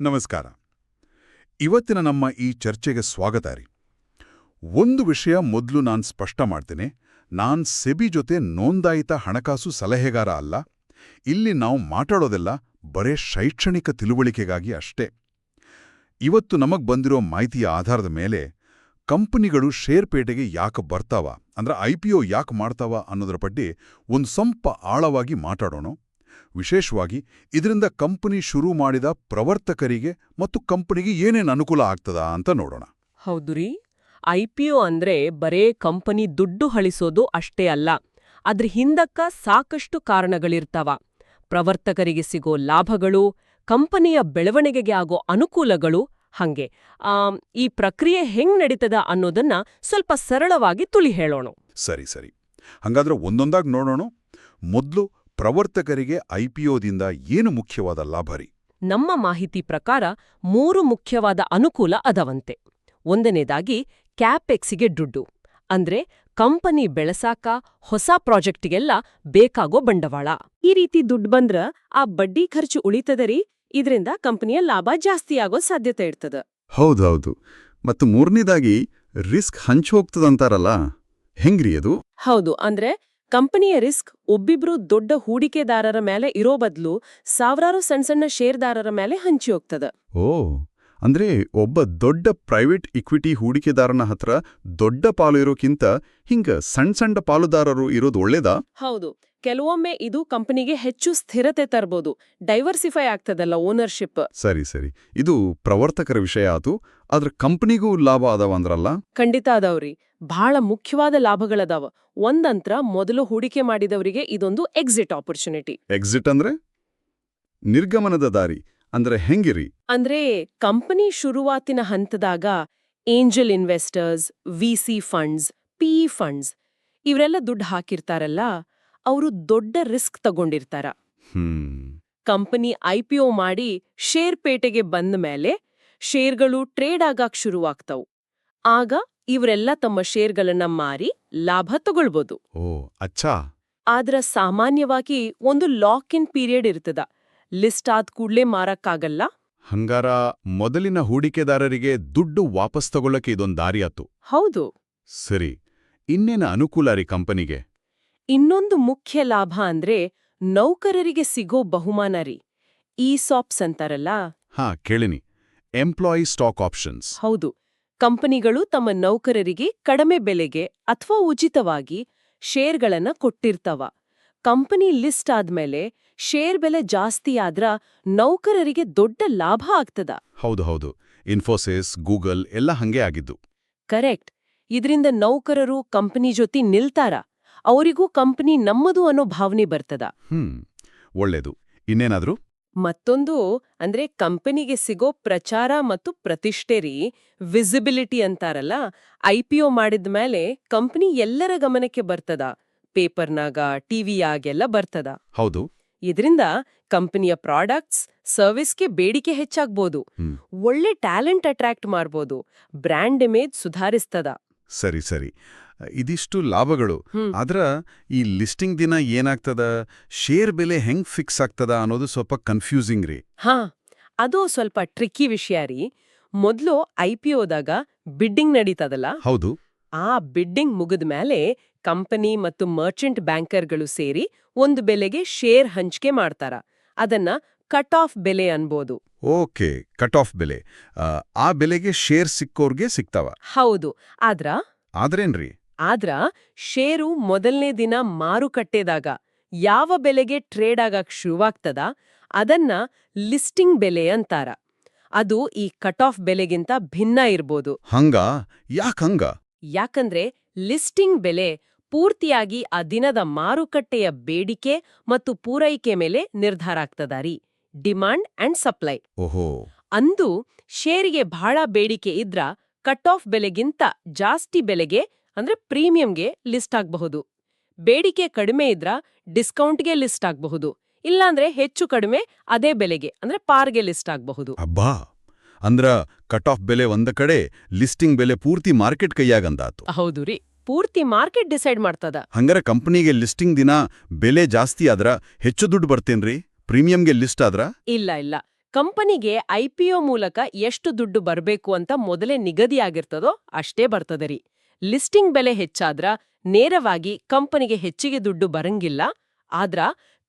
ನಮಸ್ಕಾರ. ಇವತ್ತಿನ ನಮ್ಮ ಈ ಚರ್ಚೆಗೆ ಸ್ವಾಗತ ರೀ. ಒಂದು ವಿಷಯ ಮೊದಲು ನಾನು ಸ್ಪಷ್ಟ ಮಾಡ್ತೇನೆ. ನಾನ್ ಸೆಬಿ ಜೊತೆ ನೋಂದಾಯಿತ ಹಣಕಾಸು ಸಲಹೆಗಾರ ಅಲ್ಲ. ಇಲ್ಲಿ ನಾವು ಮಾತಾಡೋದೆಲ್ಲ ಬರೇ ಶೈಕ್ಷಣಿಕ ತಿಳುವಳಿಕೆಗಾಗಿ ಅಷ್ಟೇ. ಇವತ್ತು ನಮಗ್ ಬಂದಿರೋ ಮಾಹಿತಿಯ ಆಧಾರದ ಮೇಲೆ ಕಂಪನಿಗಳು ಷೇರ್ಪೇಟೆಗೆ ಯಾಕೆ ಬರ್ತಾವ, ಅಂದ್ರೆ ಐ ಪಿ ಯಾಕೆ ಮಾಡ್ತಾವ ಅನ್ನೋದ್ರ ಬಗ್ಗೆ ಒಂದು ಸ್ವಲ್ಪ ಆಳವಾಗಿ ಮಾತಾಡೋಣ. ವಿಶೇಷವಾಗಿ ಇದರಿಂದ ಕಂಪನಿ ಶುರು ಮಾಡಿದ ಪ್ರವರ್ತಕರಿಗೆ ಮತ್ತು ಕಂಪನಿಗೆ ಏನೇನು ಅನುಕೂಲ ಆಗ್ತದ ಅಂತ ನೋಡೋಣ. ಹೌದು ರೀ. ಒ ಅಂದ್ರೆ ಬರೇ ಕಂಪನಿ ದುಡ್ಡು ಹಳಿಸೋದು ಅಷ್ಟೇ ಅಲ್ಲ ಅದ್ರ ಹಿಂದಕ್ಕ ಸಾಕಷ್ಟು ಕಾರಣಗಳಿರ್ತಾವ. ಪ್ರವರ್ತಕರಿಗೆ ಸಿಗೋ ಲಾಭಗಳು ಕಂಪನಿಯ ಬೆಳವಣಿಗೆಗೆ ಆಗೋ ಅನುಕೂಲಗಳು ಹಂಗೆ. ಈ ಪ್ರಕ್ರಿಯೆ ಹೆಂಗ್ ನಡೀತದ ಅನ್ನೋದನ್ನ ಸ್ವಲ್ಪ ಸರಳವಾಗಿ ತುಳಿ ಹೇಳೋಣ. ಸರಿ ಸರಿ. ಹಂಗಾದ್ರೆ ಒಂದೊಂದಾಗಿ ನೋಡೋಣ. ಮೊದಲು ಪ್ರವರ್ತಕರಿಗೆ ಐಪಿಒದಿಂದ ಏನು ಮುಖ್ಯವಾದ ಲಾಭರಿ ನಮ್ಮ ಮಾಹಿತಿ ಪ್ರಕಾರ ಮೂರು ಮುಖ್ಯವಾದ ಅನುಕೂಲ ಅದವಂತೆ. ಒಂದನೇದಾಗಿ ಕ್ಯಾಪೆಕ್ಸಿಗೆ ದುಡ್ಡು ಅಂದ್ರೆ ಕಂಪನಿ ಬೆಳಸಾಕ ಹೊಸ ಪ್ರಾಜೆಕ್ಟಿಗೆಲ್ಲ ಬೇಕಾಗೋ ಬಂಡವಾಳ. ಈ ರೀತಿ ದುಡ್ಡು ಬಂದ್ರ ಆ ಬಡ್ಡಿ ಖರ್ಚು ಉಳಿತದರಿ ಇದ್ರಿಂದ ಕಂಪನಿಯ ಲಾಭ ಜಾಸ್ತಿ ಆಗೋ ಸಾಧ್ಯತೆ ಇರ್ತದ. ಹೌದೌದು. ಮತ್ತು ಮೂರನೇದಾಗಿ ರಿಸ್ಕ್ ಹಂಚೋಗ್ತದಂತಾರಲ್ಲ ಹೆಂಗ್ರಿ ಅದು? ಹೌದು ಅಂದ್ರೆ ಕಂಪನಿಯ ರಿಸ್ಕ್ ಒಬ್ಬಿಬ್ರು ದೊಡ್ಡ ಹೂಡಿಕೆದಾರರ ಮೇಲೆ ಇರೋ ಬದಲು ಸಾವಿರಾರು ಸಣ್ಣ ಸಣ್ಣ ಷೇರ್ದಾರರ ಮೇಲೆ ಹಂಚಿ ಹೋಗ್ತದ. ಓ ಅಂದ್ರೆ ಒಬ್ಬ ದೊಡ್ಡ ಪ್ರೈವೇಟ್ ಇಕ್ವಿಟಿ ಹೂಡಿಕೆದಾರನ ಹತ್ರ ದೊಡ್ಡ ಪಾಲು ಇರೋಕ್ಕಿಂತ ಹಿಂಗ ಸಣ್ಣ ಸಣ್ಣ ಪಾಲುದಾರರು ಇರೋದು ಒಳ್ಳೇದಾ? ಹೌದು. ಕೆಲವೊಮ್ಮೆ ಇದು ಕಂಪನಿಗೆ ಹೆಚ್ಚು ಸ್ಥಿರತೆ ತರಬಹುದು ಡೈವರ್ಸಿಫೈ ಆಗ್ತದಲ್ಲ ಓನರ್ಶಿಪ್ ಸರಿ ಸರಿ. ಇದು ಪ್ರವರ್ತಕರ ವಿಷಯ ಆತು ಆದ್ರ ಕಂಪನಿಗೂ ಲಾಭ ಅದಾವ ಅಂದ್ರಲ್ಲ? ಖಂಡಿತ ಅದಾವ್ರಿ. ಬಹಳ ಮುಖ್ಯವಾದ ಲಾಭಗಳದಾವ ಒಂದಂತ್ರ ಮೊದಲು ಹೂಡಿಕೆ ಮಾಡಿದವರಿಗೆ ಇದೊಂದು ಎಕ್ಸಿಟ್ ಆಪರ್ಚುನಿಟಿ ಎಕ್ಸಿಟ್ ಅಂದ್ರೆ? ನಿರ್ಗಮನದ ದಾರಿ. ಅಂದ್ರೆ ಹೆಂಗಿರಿ? ಅಂದ್ರೆ ಕಂಪನಿ ಶುರುವಾತಿನ ಹಂತದಾಗ angel investors VC funds PE funds ಇವರೆಲ್ಲ ದುಡ್ಡು ಹಾಕಿರ್ತಾರಲ್ಲ ಅವರು ದೊಡ್ಡ ರಿಸ್ಕ್ ತಗೊಂಡಿರ್ತಾರ. ಹ್ಮ್. ಕಂಪನಿ ಐಪಿಒ ಮಾಡಿ ಶೇರ್ ಪೇಟೆಗೆ ಬಂದ ಮೇಲೆ ಶೇರ್ಗಳು ಟ್ರೇಡ್ ಆಗಾಕ್ ಶುರುವಾಗ್ತವು. ಆಗ ಇವರೆಲ್ಲ ತಮ್ಮ ಶೇರ್ಗಳನ್ನ ಮಾರಿ ಲಾಭ ತಗೊಳ್ಬೋದು. ಓ ಅಚ್ಚಾ. ಆದ್ರ ಸಾಮಾನ್ಯವಾಗಿ ಒಂದು ಲಾಕ್ ಇನ್ ಪೀರಿಯಡ್ ಇರ್ತದ. ಲಿಸ್ಟ್ ಆದ ಕೂಡ್ಲೇ ಮಾರಕ್ಕಾಗಲ್ಲ. ಹಂಗಾರ ಮೊದಲಿನ ಹೂಡಿಕೆದಾರರಿಗೆ ದುಡ್ಡು ವಾಪಸ್ ತಗೊಳ್ಳಕ್ಕೆ ಇದೊಂದು ದಾರಿಯಾತು ಹೌದು. ಸರಿ ಇನ್ನೇನ ಅನುಕೂಲ ರೀ ಕಂಪನಿಗೆ? ಇನ್ನೊಂದು ಮುಖ್ಯ ಲಾಭ ಅಂದ್ರೆ ನೌಕರರಿಗೆ ಸಿಗೋ ಬಹುಮಾನ ರೀ. ಈ ಸಾಪ್ಸ್ ಅಂತಾರಲ್ಲ? ಹಾ ಕೇಳಿನಿ. ಎಂಪ್ಲಾಯಿ ಸ್ಟಾಕ್ ಆಪ್ಷನ್ಸ್ ಹೌದು. ಕಂಪನಿಗಳು ತಮ್ಮ ನೌಕರರಿಗೆ ಕಡಿಮೆ ಬೆಲೆಗೆ ಅಥವಾ ಉಚಿತವಾಗಿ ಷೇರ್ಗಳನ್ನ ಕೊಟ್ಟಿರ್ತಾವ. ಕಂಪನಿ ಲಿಸ್ಟ್ ಆದ್ಮೇಲೆ ಶೇರ್ ಬೆಲೆ ಜಾಸ್ತಿ ಆದ್ರ ನೌಕರರಿಗೆ ದೊಡ್ಡ ಲಾಭ ಆಗ್ತದ. ಹೌದು ಹೌದು. ಇನ್ಫೋಸಿಸ್ ಗೂಗಲ್ ಎಲ್ಲ ಹಂಗೆ ಆಗಿದ್ದು. ಕರೆಕ್ಟ್. ಇದರಿಂದ ನೌಕರರು ಕಂಪನಿ ಜೊತೆ ನಿಲ್ತಾರ. ಅವರಿಗೂ ಕಂಪನಿ ನಮ್ಮದು ಅನ್ನೋ ಭಾವನೆ ಬರ್ತದ. ಹ್ಮ್ ಒಳ್ಳೇದು. ಇನ್ನೇನಾದ್ರೂ? ಮತ್ತೊಂದು ಅಂದ್ರೆ ಕಂಪನಿಗೆ ಸಿಗೋ ಪ್ರಚಾರ ಮತ್ತು ಪ್ರತಿಷ್ಠೆ ರೀ ವಿಸಿಬಿಲಿಟಿ ಅಂತಾರಲ್ಲ IPO ಮಾಡಿದ ಮೇಲೆ ಕಂಪನಿ ಎಲ್ಲರ ಗಮನಕ್ಕೆ ಬರ್ತದ. ಪೇಪರ್ನಾಗ ಟಿವಿಯಾಗೆಲ್ಲ ಬರ್ತದ. ಹೌದು. ಇದರಿಂದ ಕಂಪನಿಯ ಪ್ರಾಡಕ್ಟ್ಸ್ ಸರ್ವಿಸ್ಗೆ ಬೇಡಿಕೆ ಹೆಚ್ಚಾಗ್ಬೋದು. ಒಳ್ಳೆ ಟ್ಯಾಲೆಂಟ್ ಅಟ್ರಾಕ್ಟ್ ಮಾಡ್ಬೋದು. ಬ್ರ್ಯಾಂಡ್ ಇಮೇಜ್ ಸುಧಾರಿಸ್ತದ. ಸರಿ ಸರಿ. ಇದಿಷ್ಟು ಲಾಭಗಳು. ಆದ್ರ ಈ ಲಿಸ್ಟಿಂಗ್ ದಿನ ಏನಾಗ್ತದ? ಶೇರ್ ಬೆಲೆ ಹೆಂಗ್ ಫಿಕ್ಸ್ ಆಗ್ತದ ಅನ್ನೋದು ಸ್ವಲ್ಪ ಕನ್ಫ್ಯೂಸಿಂಗ್ ರೀ. ಹಾ ಅದು ಸ್ವಲ್ಪ ಟ್ರಿಕ್ಕಿ ವಿಷಯ ರೀ. ಮೊದ್ಲು ಐಪಿಒದಾಗ ಬಿಡ್ಡಿಂಗ್ ನಡೀತದಲ್ಲ? ಹೌದು. ಆ ಬಿಡ್ಡಿಂಗ್ ಮುಗಿದ ಮೇಲೆ ಕಂಪನಿ ಮತ್ತು ಮರ್ಚೆಂಟ್ ಬ್ಯಾಂಕರ್ಗಳು ಸೇರಿ ಒಂದು ಬೆಲೆಗೆ ಶೇರ್ ಹಂಚಿಕೆ ಮಾಡ್ತಾರ. ಅದನ್ನ ಕಟ್ ಆಫ್ ಬೆಲೆ ಅನ್ಬೋದು. ಓಕೆ ಕಟ್ ಆಫ್ ಬೆಲೆ. ಆ, ಬೆಲೆಗೆ ಶೇರ್ ಸಿಕ್ಕೋರ್ಗೆ ಸಿಗ್ತಾವ. ಹೌದು. ಆದ್ರ? ಆದ್ರೇನ್ರಿ? ಆದ್ರ ಷೇರು ಮೊದಲನೇ ದಿನ ಮಾರುಕಟ್ಟೆದಾಗ ಯಾವ ಬೆಲೆಗೆ ಟ್ರೇಡ್ ಆಗಕ್ ಶುರುವಾಗ್ತದ? ಅದನ್ನ ಲಿಸ್ಟಿಂಗ್ ಬೆಲೆ ಅಂತಾರ. ಅದು ಈ ಕಟ್ ಆಫ್ ಬೆಲೆಗಿಂತ ಭಿನ್ನ ಇರ್ಬೋದು. ಹಂಗ? ಯಾಕಂಗ ಯಾಕಂದ್ರೆ ಲಿಸ್ಟಿಂಗ್ ಬೆಲೆ ಪೂರ್ತಿಯಾಗಿ ಆ ದಿನದ ಮಾರುಕಟ್ಟೆಯ ಬೇಡಿಕೆ ಮತ್ತು ಪೂರೈಕೆ ಮೇಲೆ ನಿರ್ಧಾರ ಆಗ್ತದ ರೀ. Demand and supply. ಓಹೋ. ಅಂದು ಶೇರಿಗೆ ಬಹಳ ಬೇಡಿಕೆ ಇದ್ರ ಕಟ್ ಆಫ್ ಬೆಲೆಗಿಂತ ಜಾಸ್ತಿ ಬೆಲೆಗೆ ಅಂದ್ರೆ ಪ್ರೀಮಿಯಂಗೆ ಲಿಸ್ಟ್ ಆಗಬಹುದು. ಬೇಡಿಕೆ ಕಡಿಮೆ ಇದ್ರ ಡಿಸ್ಕೌಂಟ್ಗೆ ಲಿಸ್ಟ್ ಆಗಬಹುದು. ಇಲ್ಲಾಂದ್ರೆ ಹೆಚ್ಚು ಕಡಿಮೆ ಅದೇ ಬೆಲೆಗೆ ಅಂದ್ರೆ ಪಾರ್ಗೆ ಲಿಸ್ಟ್ ಆಗಬಹುದು. ಅಬ್ಬಾ! ಅಂದ್ರ ಕಟ್ ಆಫ್ ಬೆಲೆ ಒಂದ ಕಡೆ ಲಿಸ್ಟಿಂಗ್ ಬೆಲೆ ಪೂರ್ತಿ ಮಾರ್ಕೆಟ್ ಕೈಯಾಗಂದಾತು ಹೌದು ರೀ. ಪೂರ್ತಿ ಮಾರ್ಕೆಟ್ ಡಿಸೈಡ್ ಮಾಡ್ತದ. ಹಂಗಾರ ಕಂಪನಿಗೆ ಲಿಸ್ಟಿಂಗ್ ದಿನ ಬೆಲೆ ಜಾಸ್ತಿ ಆದ್ರ ಹೆಚ್ಚು ದುಡ್ಡು ಬರ್ತೇನ್ರಿ? ಪ್ರೀಮಿಯಂಗೆ ಲಿಸ್ಟ್ ಆದ್ರ? ಇಲ್ಲ ಇಲ್ಲ. ಕಂಪನಿಗೆ ಐಪಿಒ ಮೂಲಕ ಎಷ್ಟು ದುಡ್ಡು ಬರಬೇಕು ಅಂತ ಮೊದಲೇ ನಿಗದಿಯಾಗಿರ್ತದೋ ಅಷ್ಟೇ ಬರ್ತದೆ ರೀ. ಲಿಸ್ಟಿಂಗ್ ಬೆಲೆ ಹೆಚ್ಚಾದ್ರ ನೇರವಾಗಿ ಕಂಪನಿಗೆ ಹೆಚ್ಚಿಗೆ ದುಡ್ಡು ಬರಂಗಿಲ್ಲ. ಆದ್ರ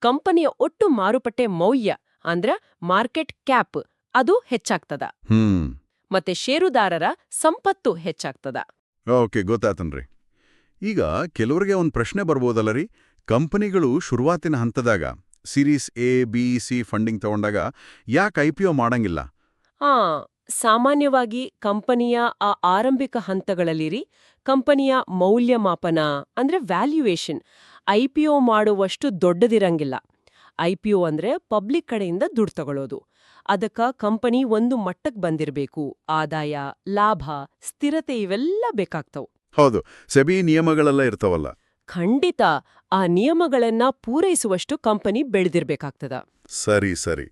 ಕಂಪನಿಯ ಒಟ್ಟು ಮಾರುಪಟ್ಟೆ ಮೌಲ್ಯ ಅಂದ್ರ ಮಾರ್ಕೆಟ್ ಕ್ಯಾಪ್ ಅದು ಹೆಚ್ಚಾಗ್ತದ. ಹ್ಮ್. ಮತ್ತೆ ಷೇರುದಾರರ ಸಂಪತ್ತು ಹೆಚ್ಚಾಗ್ತದ. ಓಕೆ ಗೊತ್ತಾತನ್ರಿ ಈಗ ಕೆಲವರಿಗೆ ಒಂದು ಪ್ರಶ್ನೆ ಬರ್ಬೋದಲ್ಲ ರೀ? ಕಂಪನಿಗಳು ಶುರುವಾತಿನ ಹಂತದಾಗ series A B C funding ತಗೊಂಡಾಗ ಯಾಕೆ ಐ ಪಿ ಒ ಮಾಡಂಗಿಲ್ಲ? ಆ ಸಾಮಾನ್ಯವಾಗಿ ಕಂಪನಿಯ ಆ ಆರಂಭಿಕ ಹಂತಗಳಲ್ಲಿರಿ ಕಂಪನಿಯ ಮೌಲ್ಯಮಾಪನ ಅಂದ್ರೆ ವ್ಯಾಲ್ಯೂಯೇಷನ್ ಒ ಮಾಡುವಷ್ಟು ದೊಡ್ಡದಿರಂಗಿಲ್ಲ. ಐ ಪಿ ಒ ಅಂದರೆ ಪಬ್ಲಿಕ್ ಕಡೆಯಿಂದ ದುಡ್ಡು ತಗೊಳ್ಳೋದು ಅದಕ್ಕೆ ಕಂಪನಿ ಒಂದು ಮಟ್ಟಕ್ಕೆ ಬಂದಿರಬೇಕು. ಆದಾಯ ಲಾಭ ಸ್ಥಿರತೆ ಇವೆಲ್ಲ ಬೇಕಾಗ್ತವು. ಹೌದು ಸೆಬಿ ನಿಯಮಗಳೆಲ್ಲ ಇರ್ತಾವಲ್ಲ. ಖಂಡಿತ ಆ ನಿಯಮಗಳನ್ನ ಪೂರೈಸುವಷ್ಟು ಕಂಪನಿ ಬೆಳೆದಿರ್ಬೇಕಾಗ್ತದ. ಸರಿ ಸರಿ.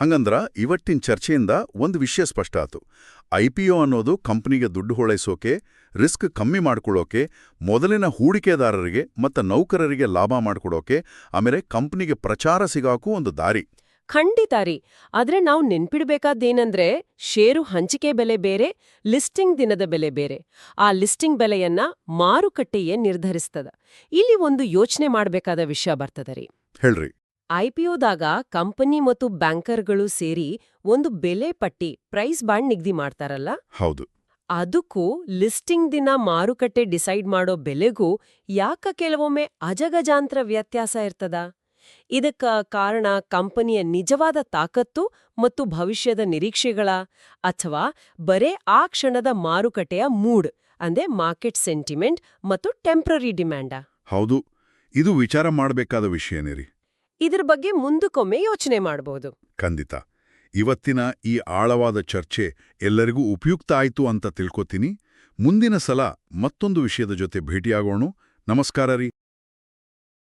ಹಂಗಂದ್ರ ಇವತ್ತಿನ ಚರ್ಚೆಯಿಂದ ಒಂದು ವಿಷಯ ಸ್ಪಷ್ಟ ಆತು. ಐ ಪಿ ಒ ಅನ್ನೋದು ಕಂಪನಿಗೆ ದುಡ್ಡು ಹೊಳೈಸೋಕೆ, ರಿಸ್ಕ್ ಕಮ್ಮಿ ಮಾಡ್ಕೊಳ್ಳೋಕೆ, ಮೊದಲಿನ ಹೂಡಿಕೆದಾರರಿಗೆ ಮತ್ತು ನೌಕರರಿಗೆ ಲಾಭ ಮಾಡ್ಕೊಡೋಕೆ, ಆಮೇಲೆ ಕಂಪ್ನಿಗೆ ಪ್ರಚಾರ ಸಿಗಾಕು ಒಂದು ದಾರಿ. ಖಂಡಿತ ರೀ. ಆದ್ರೆ ನಾವು ನೆನ್ಪಿಡ್ಬೇಕಾದ್ದೇನಂದ್ರೆ ಷೇರು ಹಂಚಿಕೆ ಬೆಲೆ ಬೇರೆ ಲಿಸ್ಟಿಂಗ್ ದಿನದ ಬೆಲೆ ಬೇರೆ. ಆ ಲಿಸ್ಟಿಂಗ್ ಬೆಲೆಯನ್ನ ಮಾರುಕಟ್ಟೆಯೇ ನಿರ್ಧರಿಸ್ತದ. ಇಲ್ಲಿ ಒಂದು ಯೋಚನೆ ಮಾಡಬೇಕಾದ ವಿಷಯ ಬರ್ತದ ರೀ. ಹೇಳ್ರಿ. ಐಪಿಒದಾಗ ಕಂಪನಿ ಮತ್ತು ಬ್ಯಾಂಕರ್ಗಳು ಸೇರಿ ಒಂದು ಬೆಲೆ ಪಟ್ಟಿ ಪ್ರೈಸ್ ಬಾಂಡ್ ನಿಗದಿ ಮಾಡ್ತಾರಲ್ಲ? ಹೌದು. ಅದಕ್ಕೂ ಲಿಸ್ಟಿಂಗ್ ದಿನ ಮಾರುಕಟ್ಟೆ ಡಿಸೈಡ್ ಮಾಡೋ ಬೆಲೆಗೂ ಯಾಕ ಕೆಲವೊಮ್ಮೆ ಅಜಗಜಾಂತ್ರ ವ್ಯತ್ಯಾಸ ಇರ್ತದ? ಇದಕ್ಕ ಕಾರಣ ಕಂಪನಿಯ ನಿಜವಾದ ತಾಕತ್ತು ಮತ್ತು ಭವಿಷ್ಯದ ನಿರೀಕ್ಷೆಗಳ ಅಥವಾ ಬರೇ ಆ ಕ್ಷಣದ ಮಾರುಕಟ್ಟೆಯ ಮೂಡ್ ಅಂದ್ರೆ ಮಾರ್ಕೆಟ್ ಸೆಂಟಿಮೆಂಟ್ ಮತ್ತು ಟೆಂಪ್ರರಿ ಡಿಮ್ಯಾಂಡ. ಹೌದು ಇದು ವಿಚಾರ ಮಾಡಬೇಕಾದ ವಿಷಯನೇ ರೀ ಇದ್ರ ಬಗ್ಗೆ ಮುಂದಕ್ಕೊಮ್ಮೆ ಯೋಚನೆ ಮಾಡಬಹುದು ಖಂಡಿತ. ಇವತ್ತಿನ ಈ ಆಳವಾದ ಚರ್ಚೆ ಎಲ್ಲರಿಗೂ ಉಪಯುಕ್ತ ಆಯ್ತು ಅಂತ ತಿಳ್ಕೊತೀನಿ. ಮುಂದಿನ ಸಲ ಮತ್ತೊಂದು ವಿಷಯದ ಜೊತೆ ಭೇಟಿಯಾಗೋಣ. ನಮಸ್ಕಾರ ರೀ.